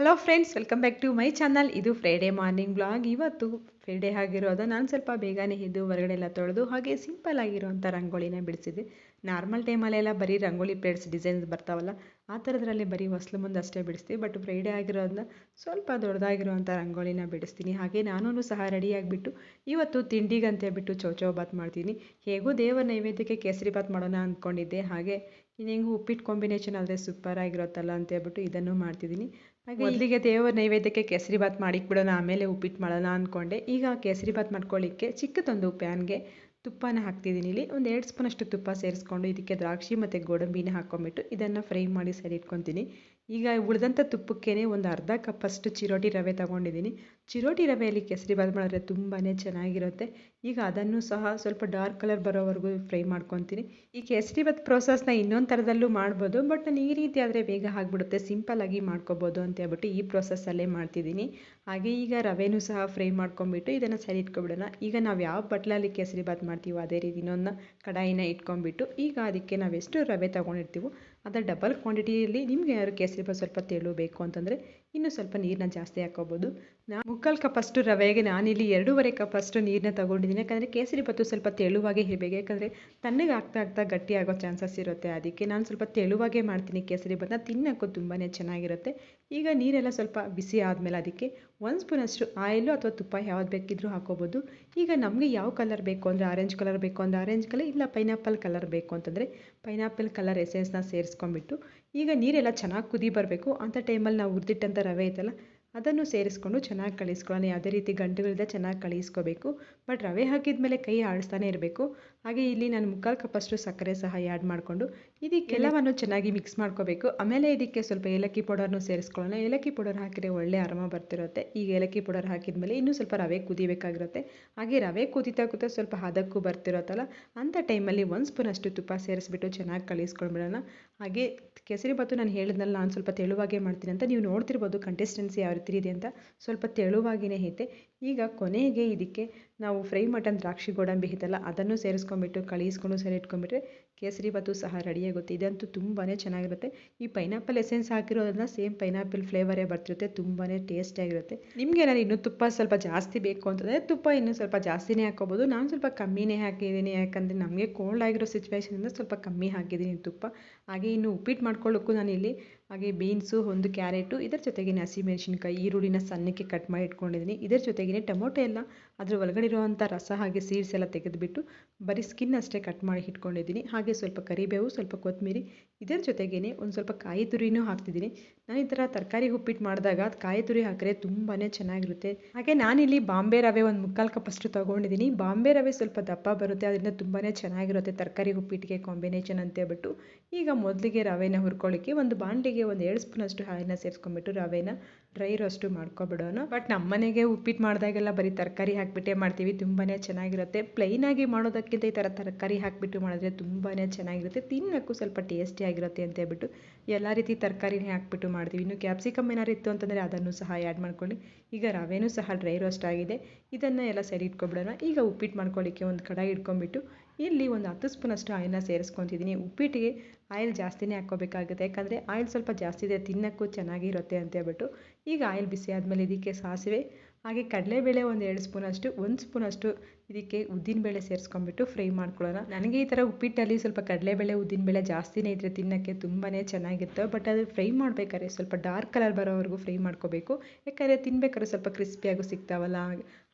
Hello friends welcome back to my channel ಇದು Friday morning blog ಇವತ್ತು Friday ಆಗಿರೋದು. ನಾನು ಸ್ವಲ್ಪ ಬೇಗನೆ ಇದ್ದು ಹೊರಗಡೆ ಎಲ್ಲ ತೊಳೆದು ಹಾಗೆ ಸಿಂಪಲ್ ಆಗಿರುವಂಥ ರಂಗೋಲಿನ ಬಿಡಿಸಿದೆ. ನಾರ್ಮಲ್ ಟೈಮಲ್ಲೆಲ್ಲ ಬರೀ ರಂಗೋಲಿ ಪ್ಲೇಟ್ಸ್ ಡಿಸೈನ್ಸ್ ಬರ್ತಾವಲ್ಲ, ಆ ಥರದ್ರಲ್ಲಿ ಬರೀ ಹೊಸ್ಲು ಮುಂದೆ ಅಷ್ಟೇ ಬಿಡಿಸ್ತೀವಿ. ಬಟ್ ಫ್ರೈಡೇ ಆಗಿರೋದನ್ನ ಸ್ವಲ್ಪ ದೊಡ್ಡದಾಗಿರುವಂಥ ರಂಗೋಲಿನ ಬಿಡಿಸ್ತೀನಿ. ಹಾಗೆ ನಾನೂ ಸಹ ರೆಡಿಯಾಗಿಬಿಟ್ಟು ಇವತ್ತು ತಿಂಡಿಗಂತೆ ಬಿಟ್ಟು ಚೌಚೌ ಬಾತ್ ಮಾಡ್ತೀನಿ. ಹೇಗೂ ದೇವರ ನೈವೇದ್ಯಕ್ಕೆ ಕೇಸರಿ ಬಾತ್ ಮಾಡೋಣ ಅಂದ್ಕೊಂಡಿದ್ದೆ. ಹಾಗೆ ಇನ್ನು ಹೆಂಗೂ ಉಪ್ಪಿಟ್ಟು ಕಾಂಬಿನೇಷನ್ ಆದರೆ ಸೂಪರ್ ಆಗಿರುತ್ತಲ್ಲ ಅಂತ ಹೇಳ್ಬಿಟ್ಟು ಇದನ್ನು ಮಾಡ್ತಿದ್ದೀನಿ. ಹಾಗೆ ಮೊದಲಿಗೆ ದೇವರ ನೈವೇದ್ಯಕ್ಕೆ ಕೇಸರಿ ಬಾತ್ ಮಾಡಿಕ್ಬಿಡೋಣ ಆಮೇಲೆ ಉಪ್ಪಿಟ್ಟು ಮಾಡೋಣ ಅಂದ್ಕೊಂಡೆ ಈಗ ಕೇಸರಿ ಬಾತ್ ಮಾಡ್ಕೊಳ್ಳಿಕ್ಕೆ ಚಿಕ್ಕದೊಂದು ಪ್ಯಾನ್ಗೆ ತುಪ್ಪನ ಹಾಕ್ತಿದ್ದೀನಿ. ಇಲ್ಲಿ ಒಂದು ಎರಡು ಸ್ಪೂನಷ್ಟು ತುಪ್ಪ ಸೇರಿಸ್ಕೊಂಡು ಇದಕ್ಕೆ ದ್ರಾಕ್ಷಿ ಮತ್ತು ಗೋಡಂಬಿನ ಹಾಕ್ಕೊಂಬಿಟ್ಟು ಇದನ್ನು ಫ್ರೈ ಮಾಡಿ ಸರಿ ಇಟ್ಕೊತೀನಿ ಈಗ ಉಳಿದಂಥ ತುಪ್ಪಕ್ಕೇ ಒಂದು ಅರ್ಧ ಕಪ್ಪಷ್ಟು ಚಿರೋಟಿ ರವೆ ತಗೊಂಡಿದ್ದೀನಿ. ಚಿರೋಟಿ ರವೆಯಲ್ಲಿ ಬಾತ್ ಮಾಡಿದ್ರೆ ತುಂಬಾ ಚೆನ್ನಾಗಿರುತ್ತೆ. ಈಗ ಅದನ್ನು ಸಹ ಸ್ವಲ್ಪ ಡಾರ್ಕ್ ಕಲರ್ ಬರೋವರೆಗೂ ಫ್ರೈ ಮಾಡ್ಕೊತೀನಿ. ಈ ಕೇಸರಿ ಬಾತ್ ಪ್ರೋಸೆಸ್ನ ಇನ್ನೊಂದು ಥರದಲ್ಲೂ ಮಾಡ್ಬೋದು, ಬಟ್ ನಾನು ಈ ರೀತಿ ಆದರೆ ಬೇಗ ಆಗಿಬಿಡುತ್ತೆ. ಸಿಂಪಲ್ಲಾಗಿ ಮಾಡ್ಕೋಬೋದು ಅಂತ ಹೇಳ್ಬಿಟ್ಟು ಈ ಪ್ರೋಸೆಸ್ಸಲ್ಲೇ ಮಾಡ್ತಿದ್ದೀನಿ. ಹಾಗೆ ಈಗ ರವೆನೂ ಸಹ ಫ್ರೈ ಮಾಡ್ಕೊಂಬಿಟ್ಟು ಇದನ್ನು ಸರಿ ಇಟ್ಕೊಬಿಡೋಣ. ಈಗ ನಾವು ಯಾವ ಬಟ್ಲಲ್ಲಿ ಕೇಸರಿ ಬಾತ್ ಮಾಡ್ತೀವೋ ಅದೇ ರೀತಿ ಇನ್ನೊಂದು ಕಡಾಯಿನ ಇಟ್ಕೊಂಡ್ಬಿಟ್ಟು ಈಗ ಅದಕ್ಕೆ ನಾವೆಷ್ಟು ರವೆ ತೊಗೊಂಡಿರ್ತೀವೋ ಅದರ ಡಬಲ್ ಕ್ವಾಂಟಿಟಿಯಲ್ಲಿ ನಿಮಗೆ ಯಾರು ಕೇಸರಿ ಬಾತ್ ಸ್ವಲ್ಪ ತೆಳು ಬೇಕು ಅಂತಂದರೆ ಇನ್ನೂ ಸ್ವಲ್ಪ ನೀರನ್ನ ಜಾಸ್ತಿ ಹಾಕೋಬೋದು ನಾ ಮುಕ್ಕಾಲು ಕಪ್ಪಷ್ಟು ರವೆಗೆ ನಾನಿಲ್ಲಿ ಎರಡೂವರೆ ಕಪ್ಪಷ್ಟು ನೀರನ್ನ ತಗೊಂಡಿದ್ದೀನಿ. ಯಾಕಂದರೆ ಕೇಸರಿ ಬಾತು ಸ್ವಲ್ಪ ತೆಳುವಾಗೇ ಇರಬೇಕು. ಯಾಕಂದರೆ ತಣ್ಣಗೆ ಆಗ್ತಾ ಆಗ್ತಾ ಗಟ್ಟಿ ಆಗೋ ಚಾನ್ಸಸ್ ಇರುತ್ತೆ. ಅದಕ್ಕೆ ನಾನು ಸ್ವಲ್ಪ ತೆಳುವಾಗೇ ಮಾಡ್ತೀನಿ ಕೇಸರಿ ಬಾತ್ನ ತಿನ್ನೋಕ್ಕೂ ತುಂಬಾ ಚೆನ್ನಾಗಿರುತ್ತೆ. ಈಗ ನೀರೆಲ್ಲ ಸ್ವಲ್ಪ ಬಿಸಿ ಆದಮೇಲೆ ಅದಕ್ಕೆ ಒಂದು ಸ್ಪೂನಷ್ಟು ಆಯಿಲು ಅಥವಾ ತುಪ್ಪ ಯಾವ್ದು ಬೇಕಿದ್ರೂ ಹಾಕೋಬೋದು. ಈಗ ನಮಗೆ ಯಾವ ಕಲರ್ ಬೇಕು ಅಂದರೆ ಆರೆಂಜ್ ಕಲರ್ ಬೇಕು ಅಂದರೆ ಆರೆಂಜ್ ಕಲರ್ ಇಲ್ಲ ಪೈನಾಪಲ್ ಕಲರ್ ಬೇಕು ಅಂತಂದರೆ ಪೈನಾಪಲ್ ಕಲರ್ ಎಸೆನ್ಸ್ನ ಸೇರಿಸ್ಕೊಂಡ್ಬಿಟ್ಟು ಈಗ ನೀರೆಲ್ಲ ಚೆನ್ನಾಗಿ ಕುದಿ ಬರಬೇಕು. ಅಂಥ ಟೈಮಲ್ಲಿ ನಾವು ಹುರಿದಿಟ್ಟಂಥ ರವೆ ಐತಲ್ಲ ಅದನ್ನು ಸೇರಿಸ್ಕೊಂಡು ಚೆನ್ನಾಗಿ ಕಲಿಸ್ಕೊಳ್ಳೋಣ ಯಾವುದೇ ರೀತಿ ಗಂಟುಗಳಿಂದ ಚೆನ್ನಾಗಿ ಕಳಿಸ್ಕೋಬೇಕು. ಬಟ್ ರವೆ ಹಾಕಿದ ಮೇಲೆ ಕೈ ಆಡಿಸ್ತಾನೆ ಇರಬೇಕು. ಹಾಗೆ ಇಲ್ಲಿ ನಾನು ಮುಕ್ಕಾಲು ಕಪ್ಪಷ್ಟು ಸಕ್ಕರೆ ಸಹ ಆ್ಯಡ್ ಮಾಡಿಕೊಂಡು ಇದಕ್ಕೆಲ್ಲವನ್ನು ಚೆನ್ನಾಗಿ ಮಿಕ್ಸ್ ಮಾಡ್ಕೋಬೇಕು. ಆಮೇಲೆ ಇದಕ್ಕೆ ಸ್ವಲ್ಪ ಏಲಕ್ಕಿ ಪೌಡರ್ನು ಸೇರಿಸ್ಕೊಳ್ಳೋಣ. ಏಲಕ್ಕಿ ಪೌಡರ್ ಹಾಕಿದರೆ ಒಳ್ಳೆ ಆರಾಮ ಬರ್ತಿರುತ್ತೆ. ಈಗ ಏಲಕ್ಕಿ ಪೌಡರ್ ಹಾಕಿದ ಮೇಲೆ ಇನ್ನೂ ಸ್ವಲ್ಪ ರವೆ ಕುದಿಬೇಕಾಗಿರುತ್ತೆ. ಹಾಗೆ ರವೆ ಕುದಿತಾ ಕೂತಾ ಸ್ವಲ್ಪ ಹದಕ್ಕೂ ಬರ್ತಿರುತ್ತಲ್ಲ ಅಂಥ ಟೈಮಲ್ಲಿ ಒಂದು ಸ್ಪೂನಷ್ಟು ತುಪ್ಪ ಸೇರಿಸ್ಬಿಟ್ಟು ಚೆನ್ನಾಗಿ ಕಳಿಸ್ಕೊಂಡ್ಬಿಡೋಣ. ಹಾಗೆ ಕೇಸರಿ ಬಾತು ನಾನು ಹೇಳಿದ್ನಲ್ಲ ನಾನು ಸ್ವಲ್ಪ ತೆಳುವಾಗೇ ಮಾಡ್ತೀನಿ ಅಂತ. ನೀವು ನೋಡ್ತಿರ್ಬೋದು ಕಂಟೆಸ್ಟೆನ್ಸಿ ಯಾವ ಇದೆ ಅಂತ ಸ್ವಲ್ಪ ತೆಳುವಾಗಿಯೇ ಐತೆ ಈಗ ಕೊನೆಗೆ ಇದಕ್ಕೆ ನಾವು ಫ್ರೈ ಮಟನ್ ದ್ರಾಕ್ಷಿ ಗೋಡಂಬಿ ಐತಲ್ಲ ಅದನ್ನು ಸೇರಿಸ್ಕೊಂಡ್ಬಿಟ್ಟು ಕಳಿಸ್ಕೊಂಡು ಸರಿ ಇಟ್ಕೊಂಡ್ಬಿಟ್ರೆ ಕೇಸರಿ ಬಾತು ಸಹ ರೆಡಿಯಾಗುತ್ತೆ ಇದಂತೂ ತುಂಬಾ ಚೆನ್ನಾಗಿರುತ್ತೆ. ಈ ಪೈನಾಪಲ್ ಎಸೆನ್ಸ್ ಹಾಕಿರೋದನ್ನ ಸೇಮ್ ಪೈನಾಪಲ್ ಫ್ಲೇವರೇ ಬರ್ತಿರುತ್ತೆ ತುಂಬಾ ಟೇಸ್ಟಿಯಾಗಿರುತ್ತೆ ನಿಮಗೆ ನಾನು ಇನ್ನೂ ತುಪ್ಪ ಸ್ವಲ್ಪ ಜಾಸ್ತಿ ಬೇಕು ಅಂತಂದರೆ ತುಪ್ಪ ಇನ್ನೂ ಸ್ವಲ್ಪ ಜಾಸ್ತಿನೇ ಹಾಕೋಬೋದು ನಾನು ಸ್ವಲ್ಪ ಕಮ್ಮಿನೇ ಹಾಕಿದ್ದೀನಿ, ಯಾಕಂದರೆ ನಮಗೆ ಕೋಲ್ಡ್ ಆಗಿರೋ ಸಿಚುವೇಶನಿಂದ ಸ್ವಲ್ಪ ಕಮ್ಮಿ ಹಾಕಿದ್ದೀನಿ ತುಪ್ಪ. ಹಾಗೆ ಇನ್ನು ಉಪ್ಪಿಟ್ಟು ಮಾಡ್ಕೊಳ್ಳೋಕ್ಕೂ ನಾನಿಲ್ಲಿ ಹಾಗೆ ಬೀನ್ಸು, ಒಂದು ಕ್ಯಾರೆಟು, ಇದರ ಜೊತೆಗೆ ಹಸಿಮೆಣಸಿನ್ಕಾಯಿ ಈರುಳ್ಳಿನ ಸಣ್ಣಕ್ಕೆ ಕಟ್ ಮಾಡಿ ಇಟ್ಕೊಂಡಿದ್ದೀನಿ. ಇದರ ಜೊತೆಗೇನೆ ಟೊಮೊಟೊ ಎಲ್ಲ ಅದ್ರ ಒಳಗಡೆ ಇರುವಂಥ ರಸ ಹಾಗೆ ಸೀಡ್ಸ್ ಎಲ್ಲ ತೆಗೆದುಬಿಟ್ಟು ಬರೀ ಸ್ಕಿನ್ ಅಷ್ಟೇ ಕಟ್ ಮಾಡಿ ಇಟ್ಕೊಂಡಿದ್ದೀನಿ. ಹಾಗೆ ಸ್ವಲ್ಪ ಕರಿಬೇವು, ಸ್ವಲ್ಪ ಕೊತ್ತಂಬರಿ ಇದರ ಜೊತೆಗೇ ಒಂದು ಸ್ವಲ್ಪ ಕಾಯಿ ತುರಿನೂ ಹಾಕ್ತಿದ್ದೀನಿ. ನಾನು ಈ ಥರ ತರಕಾರಿ ಉಪ್ಪಿಟ್ಟು ಮಾಡಿದಾಗ ಕಾಯಿ ತುರಿ ಹಾಕಿದ್ರೆ ತುಂಬಾ ಚೆನ್ನಾಗಿರುತ್ತೆ. ಹಾಗೆ ನಾನಿಲ್ಲಿ ಬಾಂಬೆ ರವೆ ಒಂದು ಮುಕ್ಕಾಲು ಕಪ್ಪಷ್ಟು ತೊಗೊಂಡಿದ್ದೀನಿ. ಬಾಂಬೆ ರವೆ ಸ್ವಲ್ಪ ದಪ್ಪ ಬರುತ್ತೆ, ಅದರಿಂದ ತುಂಬಾ ಚೆನ್ನಾಗಿರುತ್ತೆ ತರಕಾರಿ ಉಪ್ಪಿಟ್ಟಿಗೆ ಕಾಂಬಿನೇಷನ್ ಅಂತ ಹೇಳ್ಬಿಟ್ಟು ಈಗ ಮೊದಲಿಗೆ ರವೆನ ಹುರ್ಕೊಳ್ಳಿಕ್ಕೆ ಒಂದು ಬಾಂಡಿಗೆ ಒಂದು ಎರಡು ಸ್ಪೂನಷ್ಟು ಹಾಲನ್ನ ಸೇರಿಸ್ಕೊಂಡ್ಬಿಟ್ಟು ರವೆನ ಡ್ರೈ ರೋಸ್ಟು ಮಾಡ್ಕೊಬಿಡೋಣ. ಬಟ್ ನಮ್ಮ ಮನೆಗೆ ಉಪ್ಪಿಟ್ಟು ಮಾಡಿದಾಗೆಲ್ಲ ಬರೀ ತರಕಾರಿ ಹಾಕಿಬಿಟ್ಟೇ ಮಾಡ್ತೀವಿ ತುಂಬಾ ಚೆನ್ನಾಗಿರುತ್ತೆ. ಪ್ಲೈನಾಗಿ ಮಾಡೋದಕ್ಕಿಂತ ಈ ಥರ ತರಕಾರಿ ಹಾಕಿಬಿಟ್ಟು ಮಾಡಿದ್ರೆ ತುಂಬಾ ಚೆನ್ನಾಗಿರುತ್ತೆ. ತಿನ್ನೋಕ್ಕೂ ಸ್ವಲ್ಪ ಟೇಸ್ಟಿ ಆಗಿರುತ್ತೆ ಅಂತ ಹೇಳ್ಬಿಟ್ಟು ಎಲ್ಲ ರೀತಿ ತರಕಾರಿನೇ ಹಾಕಿಬಿಟ್ಟು ಮಾಡ್ತೀವಿ. ಇನ್ನು ಕ್ಯಾಪ್ಸಿಕಮ್ ಏನಾದ್ರು ಇತ್ತು ಅಂತಂದರೆ ಅದನ್ನು ಸಹ ಆ್ಯಡ್ ಮಾಡ್ಕೊಳ್ಳಿ. ಈಗ ರವೆನೂ ಸಹ ಡ್ರೈ ರೋಸ್ಟ್ ಆಗಿದೆ. ಇದನ್ನು ಎಲ್ಲ ಸರಿ ಇಟ್ಕೊಬಿಡೋಣ. ಈಗ ಉಪ್ಪಿಟ್ಟು ಮಾಡ್ಕೊಳ್ಳಿಕ್ಕೆ ಒಂದು ಕಡಾಯಿ ಇಟ್ಕೊಂಡ್ಬಿಟ್ಟು ಇಲ್ಲಿ ಒಂದು ಹತ್ತು ಸ್ಪೂನಷ್ಟು ಆಯಿಲ್ನ ಸೇರಿಸ್ಕೊತಿದ್ದೀನಿ. ಉಪ್ಪಿಟ್ಟಿಗೆ ಆಯಿಲ್ ಜಾಸ್ತಿನೇ ಹಾಕೋಬೇಕಾಗುತ್ತೆ ಯಾಕಂದರೆ ಆಯಿಲ್ ಸ್ವಲ್ಪ ಜಾಸ್ತಿ ಇದೆ, ತಿನ್ನೋಕ್ಕೂ ಚೆನ್ನಾಗಿರುತ್ತೆ ಅಂತ ಹೇಳ್ಬಿಟ್ಟು. ಈಗ ಆಯಿಲ್ ಬಿಸಿ ಆದಮೇಲೆ ಇದಕ್ಕೆ ಸಾಸಿವೆ, ಹಾಗೆ ಕಡಲೆಬೇಳೆ ಒಂದು ಎರಡು ಸ್ಪೂನಷ್ಟು ಒಂದು ಸ್ಪೂನಷ್ಟು ಇದಕ್ಕೆ ಉದ್ದಿನಬೇಳೆ ಸೇರಿಸ್ಕೊಂಡ್ಬಿಟ್ಟು ಫ್ರೈ ಮಾಡ್ಕೊಳ್ಳೋಣ. ನನಗೆ ಈ ಥರ ಉಪ್ಪಿಟ್ಟಲ್ಲಿ ಸ್ವಲ್ಪ ಕಡಲೆಬೇಳೆ, ಉದ್ದಿನಬೇಳೆ ಜಾಸ್ತಿನೇ ಇದ್ದರೆ ತಿನ್ನೋಕ್ಕೆ ತುಂಬಾ ಚೆನ್ನಾಗಿರುತ್ತೆ. ಬಟ್ ಅದು ಫ್ರೈ ಮಾಡಬೇಕಾದ್ರೆ ಸ್ವಲ್ಪ ಡಾರ್ಕ್ ಕಲರ್ ಬರೋವರೆಗೂ ಫ್ರೈ ಮಾಡ್ಕೋಬೇಕು. ಯಾಕಂದರೆ ತಿನ್ಬೇಕಾದ್ರೆ ಸ್ವಲ್ಪ ಕ್ರಿಸ್ಪಿಯಾಗೂ ಸಿಗ್ತಾವಲ್ಲ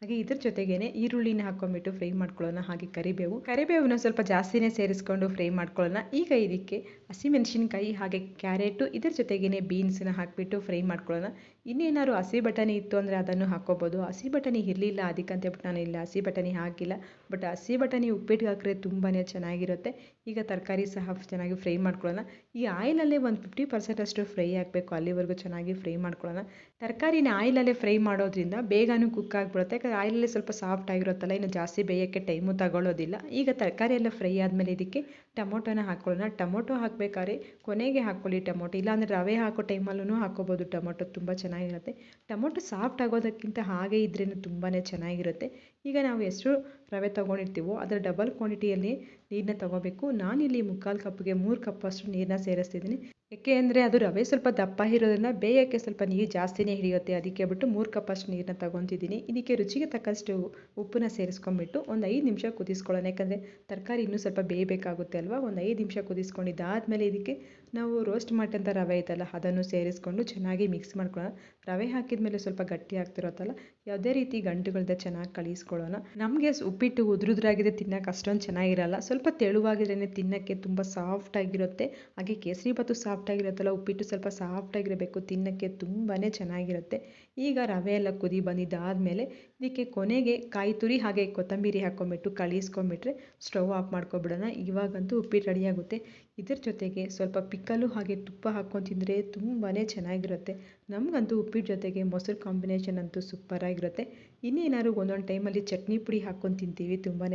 ಹಾಗೆ ಇದ್ರ ಜೊತೆಗೇನೆ ಈರುಳ್ಳಿನ ಹಾಕೊಂಡ್ಬಿಟ್ಟು ಫ್ರೈ ಮಾಡ್ಕೊಳ್ಳೋಣ, ಹಾಗೆ ಕರಿಬೇವು. ಕರಿಬೇವನ್ನ ಸ್ವಲ್ಪ ಜಾಸ್ತಿನೇ ಸೇರಿಸ್ಕೊಂಡು ಫ್ರೈ ಮಾಡ್ಕೊಳ್ಳೋಣ. ಈಗ ಇದಕ್ಕೆ ಹಸಿಮೆಣಸಿನ್ಕಾಯಿ ಹಾಗೆ ಕ್ಯಾರೆಟು, ಇದ್ರ ಜೊತೆಗೇನೆ ಬೀನ್ಸನ್ನ ಹಾಕಿಬಿಟ್ಟು ಫ್ರೈ ಮಾಡ್ಕೊಳ್ಳೋಣ. ಇನ್ನೇನಾದ್ರು ಹಸಿ ಬಟಾಣಿ ಇತ್ತು ಅಂದರೆ ಅದನ್ನು ಹಾಕ್ಕೋಬೋದು. ಹಸಿ ಬಟಾಣಿ ಇರಲಿಲ್ಲ ಅದಕ್ಕಂತ ಹೇಳ್ಬಿಟ್ಟು ನಾನು ಇಲ್ಲ ಹಸಿ ಬಟಾಣಿ ಹಾಕಿಲ್ಲ. ಬಟ್ ಹಸಿ ಬಟಾಣಿ ಉಪ್ಪಿಟ್ಟಿಗೆ ಹಾಕಿದ್ರೆ ತುಂಬಾ ಚೆನ್ನಾಗಿರುತ್ತೆ. ಈಗ ತರಕಾರಿ ಸಹ ಚೆನ್ನಾಗಿ ಫ್ರೈ ಮಾಡ್ಕೊಳ್ಳೋಣ. ಈ ಆಯಿಲಲ್ಲೇ ಒಂದು ಫಿಫ್ಟಿ ಪರ್ಸೆಂಟ್ ಅಷ್ಟು ಫ್ರೈ ಆಗಬೇಕು ಅಲ್ಲಿವರೆಗೂ ಚೆನ್ನಾಗಿ ಫ್ರೈ ಮಾಡ್ಕೊಳ್ಳೋಣ. ತರಕಾರಿನ ಆಯಿಲಲ್ಲೇ ಫ್ರೈ ಮಾಡೋದ್ರಿಂದ ಬೇಗನೂ ಕುಕ್ ಆಗಿಬಿಡುತ್ತೆ. ಯಾಕಂದರೆ ಆಯಿಲಲ್ಲೇ ಸ್ವಲ್ಪ ಸಾಫ್ಟ್ ಆಗಿರುತ್ತಲ್ಲ, ಇನ್ನು ಜಾಸ್ತಿ ಬೇಯೋಕ್ಕೆ ಟೈಮು ತಗೊಳ್ಳೋದಿಲ್ಲ. ಈಗ ತರಕಾರಿ ಎಲ್ಲ ಫ್ರೈ ಆದಮೇಲೆ ಇದಕ್ಕೆ ಟೊಮೊಟೊನ ಹಾಕ್ಕೊಳ್ಳೋಣ. ಟೊಮೊಟೊ ಹಾಕಬೇಕಾದ್ರೆ ಕೊನೆಗೆ ಹಾಕ್ಕೊಳ್ಳಿ ಟೊಮೊಟೊ. ಇಲ್ಲಾಂದರೆ ರವೆ ಹಾಕೋ ಟೈಮಲ್ಲೂ ಹಾಕ್ಕೋಬೋದು. ಟೊಮೊಟೊ ತುಂಬ ಚೆನ್ನಾಗಿರುತ್ತೆ. ಟೊಮೊಟೊ ಸಾಫ್ಟ್ ಆಗೋದಕ್ಕಿಂತ ಹಾಗೆ ಇದ್ರೇ ತುಂಬಾ ಚೆನ್ನಾಗಿರುತ್ತೆ. ಈಗ ನಾವು ಎಷ್ಟು ರವೆ ತೊಗೊಂಡಿರ್ತೀವೋ ಅದರ ಡಬಲ್ ಕ್ವಾಂಟಿಟಿಯಲ್ಲಿ ನೀರನ್ನ ತೊಗೋಬೇಕು. ನಾನಿಲ್ಲಿ ಮುಕ್ಕಾಲು ಕಪ್ಗೆ ಮೂರು ಕಪ್ಪಷ್ಟು ನೀರನ್ನ ಸೇರಿಸ್ತಿದ್ದೀನಿ. ಏಕೆ ಅಂದರೆ ಅದು ರವೆ ಸ್ವಲ್ಪ ದಪ್ಪ ಇರೋದ್ರಿಂದ ಬೇಯೋಕ್ಕೆ ಸ್ವಲ್ಪ ನೀರು ಜಾಸ್ತಿನೇ ಹಿಡಿಯುತ್ತೆ. ಅದಕ್ಕೆ ಬಿಟ್ಟು ಮೂರು ಕಪ್ಪಷ್ಟು ನೀರನ್ನ ತಗೊತಿದ್ದೀನಿ. ಇದಕ್ಕೆ ರುಚಿಗೆ ತಕ್ಕಷ್ಟು ಉಪ್ಪನ್ನ ಸೇರಿಸ್ಕೊಂಡ್ಬಿಟ್ಟು ಒಂದು ಐದು ನಿಮಿಷ ಕುದಿಸ್ಕೊಳ್ಳೋಣ. ಯಾಕಂದರೆ ತರಕಾರಿ ಇನ್ನೂ ಸ್ವಲ್ಪ ಬೇಯಬೇಕಾಗುತ್ತೆ ಅಲ್ವಾ? ಒಂದು ಐದು ನಿಮಿಷ ಕುದಿಸ್ಕೊಂಡಿದ್ದಾದಮೇಲೆ ಇದಕ್ಕೆ ನಾವು ರೋಸ್ಟ್ ಮಾಡಿದಂಥ ರವೆ ಇದೆಲ್ಲ ಅದನ್ನು ಸೇರಿಸ್ಕೊಂಡು ಚೆನ್ನಾಗಿ ಮಿಕ್ಸ್ ಮಾಡ್ಕೊಳ್ಳೋಣ. ರವೆ ಹಾಕಿದ ಮೇಲೆ ಸ್ವಲ್ಪ ಗಟ್ಟಿ ಆಗ್ತಿರುತ್ತಲ್ಲ ಯಾವುದೇ ರೀತಿ ಗಂಟುಗಳದೆ ಚೆನ್ನಾಗಿ ಕಲಿಸ್ಕೊಳ್ಳೋಣ ನಮಗೆ ಉಪ್ಪಿಟ್ಟು ಉದುರುದ್ರಾಗಿದೆ ತಿನ್ನೋಕೆ ಅಷ್ಟೊಂದು ಚೆನ್ನಾಗಿರಲ್ಲ. ಸ್ವಲ್ಪ ತೆಳುವಾಗಿದ್ರೇ ತಿನ್ನೋಕ್ಕೆ ತುಂಬ ಸಾಫ್ಟಾಗಿರುತ್ತೆ ಹಾಗೆ ಕೇಸರಿ ಭಾತು ಸಾಫ್ಟಾಗಿರುತ್ತಲ್ಲ ಉಪ್ಪಿಟ್ಟು ಸ್ವಲ್ಪ ಸಾಫ್ಟಾಗಿರಬೇಕು ತಿನ್ನೋಕ್ಕೆ ತುಂಬಾ ಚೆನ್ನಾಗಿರುತ್ತೆ. ಈಗ ರವೆ ಎಲ್ಲ ಕುದಿ ಬಂದಿದ್ದಾದಮೇಲೆ ಇದಕ್ಕೆ ಕೊನೆಗೆ ಕಾಯಿ ತುರಿ ಹಾಗೆ ಕೊತ್ತಂಬರಿ ಹಾಕ್ಕೊಂಬಿಟ್ಟು ಕಳಿಸ್ಕೊಂಬಿಟ್ರೆ ಸ್ಟವ್ ಆಫ್ ಮಾಡ್ಕೊಬಿಡೋಣ. ಇವಾಗಂತೂ ಉಪ್ಪಿಟ್ಟು ರೆಡಿಯಾಗುತ್ತೆ ಇದ್ರ ಜೊತೆಗೆ ಸ್ವಲ್ಪ ಪಿಕ್ಕಲು ಹಾಗೆ ತುಪ್ಪ ಹಾಕ್ಕೊಂಡು ತಿಂದರೆ ತುಂಬಾ ಚೆನ್ನಾಗಿರುತ್ತೆ. ನಮಗಂತೂ ಉಪ್ಪಿಟ್ಟು ಜೊತೆಗೆ ಮೊಸರು ಕಾಂಬಿನೇಷನ್ ಅಂತೂ ಸೂಪರಾಗಿರುತ್ತೆ ಇನ್ನೇನಾದ್ರು ಒಂದೊಂದು ಟೈಮಲ್ಲಿ ಚಟ್ನಿ ಪುಡಿ ಹಾಕ್ಕೊಂಡು ತಿಂತೀವಿ ತುಂಬಾ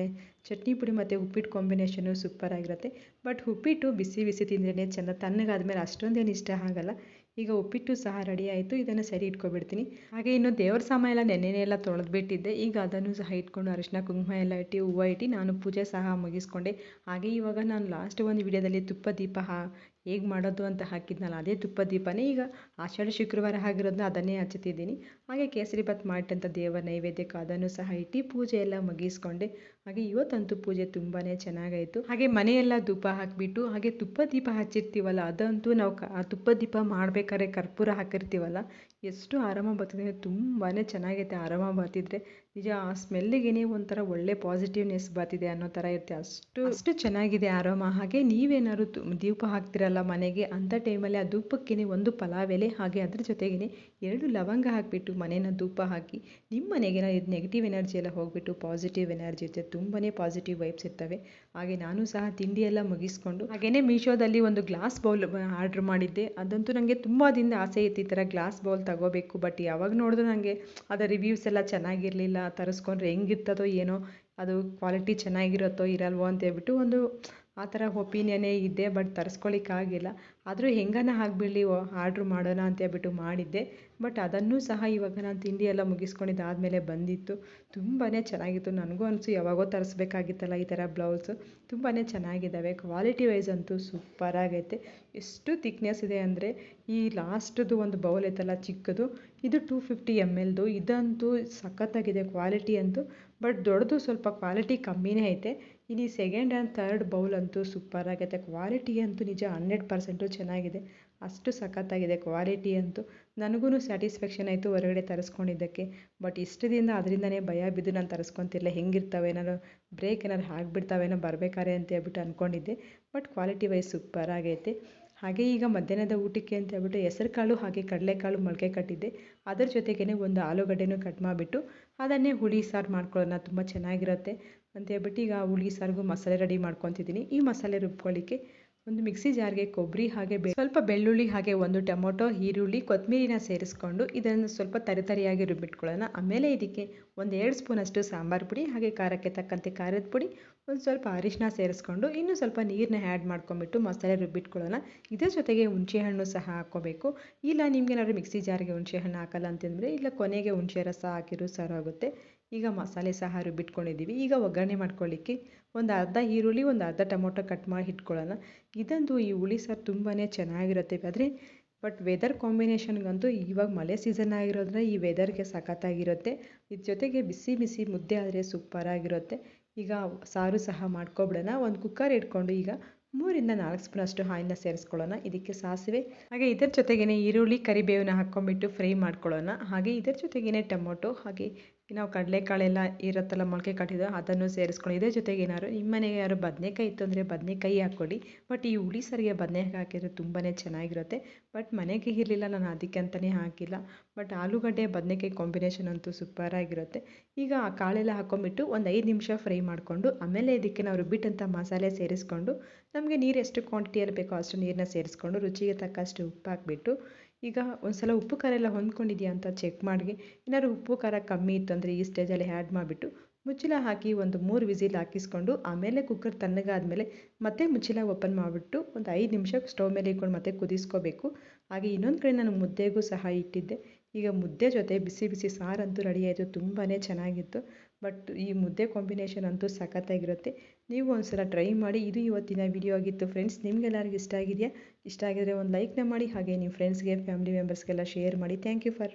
ಚಟ್ನಿ ಪುಡಿ ಮತ್ತು ಉಪ್ಪಿಟ್ಟು ಕಾಂಬಿನೇಷನು ಸೂಪರಾಗಿರುತ್ತೆ ಬಟ್ ಉಪ್ಪಿಟ್ಟು ಬಿಸಿ ಬಿಸಿ ತಿಂದ್ರೇ ಚೆಂದ ತಣ್ಣಗಾದ್ಮೇಲೆ ಅಷ್ಟೊಂದೇನು ಇಷ್ಟ ಆಗಲ್ಲ. ಈಗ ಉಪ್ಪಿಟ್ಟು ಸಹ ರೆಡಿ ಆಯಿತು, ಇದನ್ನು ಸರಿ ಇಟ್ಕೊಬಿಡ್ತೀನಿ. ಹಾಗೆ ಇನ್ನು ದೇವ್ರ ಸಮಯ ಎಲ್ಲ ನೆನ್ನೆನೇ ಎಲ್ಲ ತೊಳೆದ್ಬಿಟ್ಟಿದ್ದೆ. ಈಗ ಅದನ್ನು ಸಹ ಇಟ್ಕೊಂಡು ಅರಿಶಿನ ಕುಂಕುಮ ಎಲ್ಲ ಇಟ್ಟು ಹೂವು ಇಟ್ಟು ನಾನು ಪೂಜೆ ಸಹ ಮುಗಿಸ್ಕೊಂಡೆ. ಹಾಗೆ ಇವಾಗ ನಾನು ಲಾಸ್ಟ್ ಒಂದು ವಿಡಿಯೋದಲ್ಲಿ ತುಪ್ಪ ದೀಪ ಹಾ ಹೇಗೆ ಮಾಡೋದು ಅಂತ ಹಾಕಿದ್ನಲ್ಲ, ಅದೇ ತುಪ್ಪ ದೀಪನೇ ಈಗ ಆಷಾಢ ಶುಕ್ರವಾರ ಆಗಿರೋದನ್ನ ಅದನ್ನೇ ಹಚ್ಚುತ್ತಿದ್ದೀನಿ. ಹಾಗೆ ಕೇಸರಿ ಭಾತ್ ಮಾಡಿದಂಥ ದೇವರ ನೈವೇದ್ಯಕ್ಕೆ ಅದನ್ನು ಸಹ ಇಟ್ಟು ಪೂಜೆ ಎಲ್ಲ ಮುಗಿಸ್ಕೊಂಡೆ. ಹಾಗೆ ಇವತ್ತಂತೂ ಪೂಜೆ ತುಂಬಾ ಚೆನ್ನಾಗಾಯಿತು. ಹಾಗೆ ಮನೆಯೆಲ್ಲ ಧೂಪ ಹಾಕಿಬಿಟ್ಟು ಹಾಗೆ ತುಪ್ಪ ದೀಪ ಹಚ್ಚಿರ್ತೀವಲ್ಲ, ಅದಂತೂ ನಾವು ಕ ತುಪ್ಪ ದೀಪ ಮಾಡಬೇಕಾದ್ರೆ ಕರ್ಪೂರ ಹಾಕಿರ್ತೀವಲ್ಲ ಎಷ್ಟು ಆರಾಮ ಬರ್ತಿದೆ. ತುಂಬಾ ಚೆನ್ನಾಗೈತೆ ಆರಾಮ ಬರ್ತಿದ್ರೆ. ನಿಜ, ಆ ಸ್ಮೆಲ್ಲಿಗೆ ಒಂಥರ ಒಳ್ಳೆ ಪಾಸಿಟಿವ್ನೆಸ್ ಬರ್ತಿದೆ ಅನ್ನೋ ಥರ ಇರುತ್ತೆ. ಅಷ್ಟು ಅಷ್ಟು ಚೆನ್ನಾಗಿದೆ ಆರಾಮ. ಹಾಗೆ ನೀವೇನಾದ್ರು ದೀಪ ಹಾಕ್ತಿರಲ್ಲ ಮನೆಗೆ, ಅಂಥ ಟೈಮಲ್ಲಿ ಆ ಧೂಪಕ್ಕೆ ಒಂದು ಪಲಾವ್ ಎಲೆ, ಹಾಗೆ ಅದ್ರ ಜೊತೆಗೇ ಎರಡು ಲವಂಗ ಹಾಕಿಬಿಟ್ಟು ಮನೇನ ಧೂಪ ಹಾಕಿ, ನಿಮ್ಮ ಮನೆಗೆ ಇದು ನೆಗೆಟಿವ್ ಎನರ್ಜಿ ಎಲ್ಲ ಹೋಗಿಬಿಟ್ಟು ಪಾಸಿಟಿವ್ ಎನರ್ಜಿ ಇರುತ್ತೆ. ತುಂಬಾ ಪಾಸಿಟಿವ್ ವೈಬ್ಸ್ ಇರ್ತವೆ. ಹಾಗೆ ನಾನು ಸಹ ತಿಂಡಿ ಎಲ್ಲ ಮುಗಿಸ್ಕೊಂಡು ಹಾಗೆಯೇ ಮೀಶೋದಲ್ಲಿ ಒಂದು ಗ್ಲಾಸ್ ಬೌಲ್ ಆರ್ಡ್ರ್ ಮಾಡಿದ್ದೆ. ಅದಂತೂ ನನಗೆ ತುಂಬ ದಿನ ಆಸೆ ಇತ್ತು ಈ ಥರ ಗ್ಲಾಸ್ ಬೌಲ್ ತಗೋಬೇಕು ಬಟ್ ಯಾವಾಗ ನೋಡಿದ್ರು ನನಗೆ ಅದರ ರಿವ್ಯೂಸ್ ಎಲ್ಲ ಚೆನ್ನಾಗಿರಲಿಲ್ಲ, ತರಿಸ್ಕೊಂಡ್ರೆ ಹೆಂಗಿರ್ತದೋ ಏನೋ, ಅದು ಕ್ವಾಲಿಟಿ ಚೆನ್ನಾಗಿರುತ್ತೋ ಇರಲ್ವೋ ಅಂತ ಹೇಳ್ಬಿಟ್ಟು ಒಂದು ಆ ಥರ ಒಪೀನಿಯನ್ನೇ ಇದ್ದೆ ಬಟ್ ತರಿಸ್ಕೊಳ್ಳಿಕ್ಕಾಗಿಲ್ಲ ಆದರೂ ಹೆಂಗನ ಆಗಿಬಿಡ್ಲಿ ಆರ್ಡ್ರ್ ಮಾಡೋಣ ಅಂತ ಹೇಳ್ಬಿಟ್ಟು ಮಾಡಿದ್ದೆ. ಬಟ್ ಅದನ್ನೂ ಸಹ ಇವಾಗ ನಾನು ತಿಂಡಿ ಎಲ್ಲ ಮುಗಿಸ್ಕೊಂಡಿದ್ದಾದಮೇಲೆ ಬಂದಿತ್ತು. ತುಂಬಾ ಚೆನ್ನಾಗಿತ್ತು. ನನಗೂ ಅನಿಸು ಯಾವಾಗೋ ತರಿಸ್ಬೇಕಾಗಿತ್ತಲ್ಲ ಈ ಥರ ಬ್ಲೌಸು. ತುಂಬಾ ಚೆನ್ನಾಗಿದ್ದಾವೆ. ಕ್ವಾಲಿಟಿ ವೈಸ್ ಅಂತೂ ಸೂಪರಾಗೈತೆ ಎಷ್ಟು ತಿಕ್ನೆಸ್ ಇದೆ ಅಂದರೆ, ಈ ಲಾಸ್ಟದು ಒಂದು ಬೌಲ್ ಐತಲ್ಲ ಚಿಕ್ಕದು, ಇದು ಟೂ ಫಿಫ್ಟಿ ಎಂ ಎಲ್ದು. ಇದಂತೂ ಸಖತ್ತಾಗಿದೆ ಕ್ವಾಲಿಟಿ ಅಂತೂ. ಬಟ್ ದೊಡ್ಡದು ಸ್ವಲ್ಪ ಕ್ವಾಲಿಟಿ ಕಮ್ಮಿನೇ ಐತೆ. ಇನ್ನು ಈ ಸೆಕೆಂಡ್ ಆ್ಯಂಡ್ ಥರ್ಡ್ ಬೌಲ್ ಅಂತೂ ಸೂಪರಾಗೈತೆ ಕ್ವಾಲಿಟಿ ಅಂತೂ ನಿಜ ಹಂಡ್ರೆಡ್ ಪರ್ಸೆಂಟು ಚೆನ್ನಾಗಿದೆ. ಅಷ್ಟು ಸಖತ್ತಾಗಿದೆ ಕ್ವಾಲಿಟಿ ಅಂತೂ. ನನಗೂ ಸ್ಯಾಟಿಸ್ಫ್ಯಾಕ್ಷನ್ ಆಯಿತು ಹೊರಗಡೆ ತರಿಸ್ಕೊಂಡಿದ್ದಕ್ಕೆ. ಬಟ್ ಇಷ್ಟು ದಿನ ಅದರಿಂದನೇ ಭಯ ಬಿದ್ದು ನಾನು ತರಿಸ್ಕೊತಿರ್ಲಿಲ್ಲ. ಹೆಂಗಿರ್ತಾವೆ ಏನಾದ್ರು ಬ್ರೇಕ್ ಏನಾದ್ರು ಏನೋ ಬರಬೇಕಾರೆ ಅಂತ ಹೇಳ್ಬಿಟ್ಟು ಅಂದ್ಕೊಂಡಿದ್ದೆ ಬಟ್ ಕ್ವಾಲಿಟಿ ವೈಸ್ ಸೂಪರಾಗೈತೆ ಹಾಗೆ ಈಗ ಮಧ್ಯಾಹ್ನದ ಊಟಕ್ಕೆ ಅಂತ ಹೇಳ್ಬಿಟ್ಟು ಹೆಸರು ಕಾಳು ಹಾಗೆ ಕಡಲೆಕಾಳು ಮೊಳಕೆ ಕಟ್ಟಿದ್ದೆ. ಅದರ ಜೊತೆಗೇ ಒಂದು ಆಲೂಗಡ್ಡೆನೂ ಕಟ್ ಮಾಡಿಬಿಟ್ಟು ಅದನ್ನೇ ಹುಳಿ ಸಾರು ಮಾಡ್ಕೊಳ್ಳೋಣ. ತುಂಬ ಚೆನ್ನಾಗಿರುತ್ತೆ. ಅಂತ ಹೇಳ್ಬಿಟ್ಟು ಈಗ ಹುಳಿ, ಸಾರಿಗೂ, ಮಸಾಲೆ ರೆಡಿ ಮಾಡ್ಕೊತಿದ್ದೀನಿ. ಈ ಮಸಾಲೆ ರುಬ್ಕೊಳ್ಳಿಕ್ಕೆ ಒಂದು ಮಿಕ್ಸಿ ಜಾರ್ಗೆ ಕೊಬ್ಬರಿ ಹಾಗೆ ಬೇ ಸ್ವಲ್ಪ ಬೆಳ್ಳುಳ್ಳಿ ಹಾಗೆ ಒಂದು ಟೊಮೊಟೊ, ಈರುಳ್ಳಿ ಕೊತ್ತಂಬರಿನ ಸೇರಿಸ್ಕೊಂಡು ಇದನ್ನು ಸ್ವಲ್ಪ ತರಿತರಿಯಾಗಿ ರುಬ್ಬಿಟ್ಕೊಳ್ಳೋಣ. ಆಮೇಲೆ ಇದಕ್ಕೆ ಒಂದು ಎರಡು ಸ್ಪೂನಷ್ಟು ಸಾಂಬಾರು ಪುಡಿ ಹಾಗೆ ಖಾರಕ್ಕೆ ತಕ್ಕಂತೆ ಖಾರದ ಪುಡಿ ಒಂದು ಸ್ವಲ್ಪ ಅರಿಶಿನ ಸೇರಿಸ್ಕೊಂಡು ಇನ್ನೂ ಸ್ವಲ್ಪ ನೀರನ್ನ ಆ್ಯಡ್ ಮಾಡ್ಕೊಂಬಿಟ್ಟು ಮಸಾಲೆ ರುಬ್ಬಿಟ್ಕೊಳ್ಳೋಣ ಇದ್ರ ಜೊತೆಗೆ ಹುಣಸೆಹಣ್ಣು ಸಹ ಹಾಕ್ಕೋಬೇಕು. ಇಲ್ಲ ನಿಮ್ಗೇನಾದ್ರು ಮಿಕ್ಸಿ ಜಾರಿಗೆ ಹುಣಸೆಹಣ್ಣು ಹಾಕಲ್ಲ ಅಂತಂದರೆ ಇಲ್ಲ ಕೊನೆಗೆ ಹುಣಸೆ ರಸ ಹಾಕಿರೂ ಸರಾಗುತ್ತೆ. ಈಗ ಮಸಾಲೆ ಸಹ ರುಬ್ಬಿಟ್ಕೊಂಡಿದ್ದೀವಿ ಈಗ ಒಗ್ಗರಣೆ ಮಾಡ್ಕೊಳ್ಳಿಕ್ಕೆ ಒಂದು ಅರ್ಧ ಈರುಳ್ಳಿ, ಒಂದು ಅರ್ಧ ಟೊಮೊಟೊ ಕಟ್ ಮಾಡಿ ಇಟ್ಕೊಳ್ಳೋಣ. ಇದಂತೂ ಈ ಹುಳಿ ಸಾರು ತುಂಬಾ ಚೆನ್ನಾಗಿರುತ್ತೆ ಆದರೆ ಬಟ್ ವೆದರ್ ಕಾಂಬಿನೇಷನ್ಗಂತೂ ಇವಾಗ ಮಳೆ ಸೀಸನ್ ಆಗಿರೋದ್ರಿಂದ ಈ ವೆದರ್ಗೆ ಸಖತ್ತಾಗಿರುತ್ತೆ. ಇದ್ರ ಜೊತೆಗೆ ಬಿಸಿ ಬಿಸಿ ಮುದ್ದೆ ಆದರೆ ಸೂಪರಾಗಿರುತ್ತೆ ಈಗ ಸಾರು ಸಹ ಮಾಡ್ಕೊಬಿಡೋಣ. ಒಂದು ಕುಕ್ಕರ್ ಇಟ್ಕೊಂಡು ಈಗ ಮೂರಿಂದ ನಾಲ್ಕು ಸ್ಪೂನಷ್ಟು ಹಾಯಿನ ಸೇರಿಸ್ಕೊಳ್ಳೋಣ. ಇದಕ್ಕೆ ಸಾಸಿವೆ, ಹಾಗೆ ಇದರ ಜೊತೆಗೇ ಈರುಳ್ಳಿ ಕರಿಬೇವನ್ನ ಹಾಕ್ಕೊಂಬಿಟ್ಟು ಫ್ರೈ ಮಾಡ್ಕೊಳ್ಳೋಣ. ಹಾಗೆ ಇದರ ಜೊತೆಗೇನೆ ಟೊಮೊಟೊ, ಹಾಗೆ ನಾವು ಕಡಲೆಕಾಳೆಲ್ಲ ಇರುತ್ತಲ್ಲ, ಮೊಳಕೆ ಕಟ್ಟಿದ್ದು ಅದನ್ನು ಸೇರಿಸ್ಕೊಳ್ಳಿ. ಇದ್ರ ಜೊತೆಗೆ ಏನಾದ್ರು ನಿಮ್ಮ ಮನೆಗೆ ಯಾರು ಬದನೆಕಾಯಿ ಇತ್ತು ಅಂದರೆ ಬದನೆಕಾಯಿ ಹಾಕ್ಕೊಳ್ಳಿ. ಬಟ್ ಈ ಹುಳಿ ಸಾರಿಗೆ ಬದನೆಕಾಯಿ ಹಾಕಿದರೆ ತುಂಬಾ ಚೆನ್ನಾಗಿರುತ್ತೆ. ಬಟ್ ಮನೆಗೆ ಇರಲಿಲ್ಲ, ನಾನು ಅದಕ್ಕೆ ಅಂತಲೇ ಹಾಕಿಲ್ಲ. ಬಟ್ ಆಲೂಗಡ್ಡೆ ಬದನೆಕಾಯಿ ಕಾಂಬಿನೇಷನ್ ಅಂತೂ ಸೂಪರಾಗಿರುತ್ತೆ ಈಗ ಆ ಕಾಳೆಲ್ಲ ಹಾಕೊಂಡ್ಬಿಟ್ಟು ಒಂದು ಐದು ನಿಮಿಷ ಫ್ರೈ ಮಾಡಿಕೊಂಡು, ಆಮೇಲೆ ಇದಕ್ಕೆ ನಾವು ರುಬ್ಬಿಟ್ಟಂಥ ಮಸಾಲೆ ಸೇರಿಸ್ಕೊಂಡು, ನಮಗೆ ನೀರು ಎಷ್ಟು ಕ್ವಾಂಟಿಟಿಯಲ್ಲಿ ಬೇಕೋ ಅಷ್ಟು ನೀರನ್ನ ಸೇರಿಸ್ಕೊಂಡು, ರುಚಿಗೆ ತಕ್ಕಷ್ಟು ಉಪ್ಪು ಹಾಕ್ಬಿಟ್ಟು ಈಗ ಒಂದು ಸಲ ಉಪ್ಪು ಖಾರ ಎಲ್ಲ ಹೊಂದ್ಕೊಂಡಿದೆಯಾ ಅಂತ ಚೆಕ್ ಮಾಡಿ ಏನಾದ್ರು ಉಪ್ಪು ಖಾರ ಕಮ್ಮಿ ಇತ್ತು ಅಂದರೆ ಈ ಸ್ಟೇಜಲ್ಲಿ ಆ್ಯಡ್ ಮಾಡಿಬಿಟ್ಟು ಮುಚ್ಚಿಲ ಹಾಕಿ ಒಂದು ಮೂರು ವಿಸಿಲ್ ಹಾಕಿಸ್ಕೊಂಡು ಆಮೇಲೆ ಕುಕ್ಕರ್ ತಣ್ಣಗಾದಮೇಲೆ ಮತ್ತೆ ಮುಚ್ಚಿಲ ಓಪನ್ ಮಾಡಿಬಿಟ್ಟು ಒಂದು ಐದು ನಿಮಿಷ ಸ್ಟವ್ ಮೇಲೆ ಇಟ್ಕೊಂಡು ಮತ್ತೆ ಕುದಿಸ್ಕೋಬೇಕು. ಹಾಗೆ ಇನ್ನೊಂದು ಕಡೆ ನಾನು ಮುದ್ದೆಗೂ ಸಹ ಇಟ್ಟಿದ್ದೆ. ಈಗ ಮುದ್ದೆ ಜೊತೆ ಬಿಸಿ ಬಿಸಿ ಸಾರಂತೂ ರೆಡಿ ಆಯಿತು ತುಂಬಾ ಚೆನ್ನಾಗಿತ್ತು. ಬಟ್ ಈ ಮುದ್ದೆ ಕಾಂಬಿನೇಷನ್ ಅಂತೂ ಸಖತ್ತಾಗಿರುತ್ತೆ. ನೀವು ಒಂದು ಸಲ ಟ್ರೈ ಮಾಡಿ, ಇದು ಇವತ್ತಿನ ವಿಡಿಯೋ ಆಗಿತ್ತು. ಫ್ರೆಂಡ್ಸ್ ನಿಮಗೆಲ್ಲರಿಗೂ ಇಷ್ಟ ಆಗಿದೆಯಾ? ಇಷ್ಟ ಆಗಿದ್ರೆ ಒಂದು ಲೈಕ್ನ ಮಾಡಿ ಹಾಗೆ ನಿಮ್ಮ ಫ್ರೆಂಡ್ಸ್ಗೆ ಫ್ಯಾಮಿಲಿ ಮೆಂಬರ್ಸ್ಗೆಲ್ಲ ಶೇರ್ ಮಾಡಿ. Thank you for